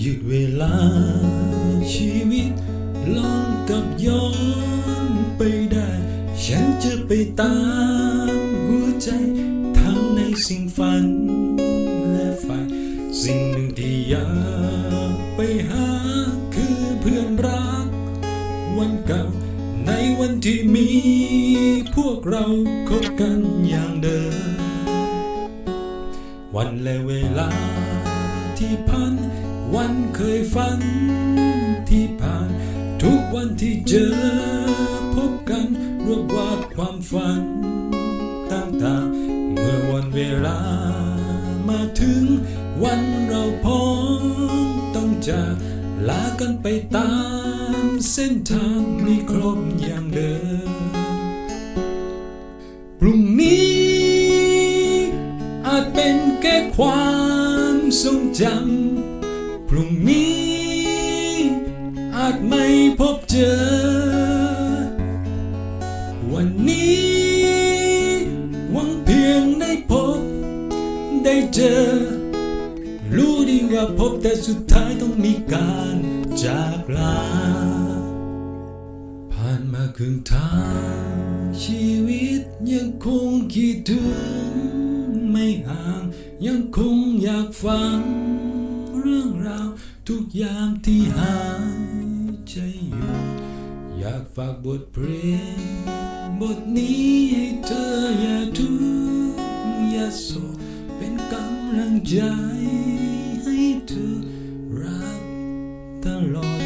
หยุดเวลา ชีวิตลองกับย้อนไปได้ ฉันจะไปตามหัวใจทำในสิ่งฝันและใฝ่สิ่งหนึ่งที่อยากไปหาคือเพื่อนรัก วันเก่าในวันที่มีพวกเราคบกันอย่างเดิมวันและเวลาที่ผ่าน วันเคยฝันที่ผ่าน ทุกวันที่เจอพบกันรวบวาดความฝันต่างๆเมื่อวันเวลามาถึงวันเราพร้อมต้องจากลากันไปตามเส้นทางม่ครบอย่างเดิมพรุ่งนี้ อาจเป็นแค่ความทรงจำ รุ่งนี้อาจไม่พบเจอ วันนี้หวังเพียงได้พบ ได้เจอ รู้ดีว่าพบแต่สุดท้ายต้องมีการจากลา ผ่านมาครึ่งทาง ชีวิตยังคงคิดถึง ไม่ห่างยังคงอยากฟัง เรื่องราว ทุกยามที่หายใจอยู่ อยากฝากบทเพลง บทนี้ให้เธออย่าทุกอย่าโศเป็นกำลังใจให้เธอรักตลอด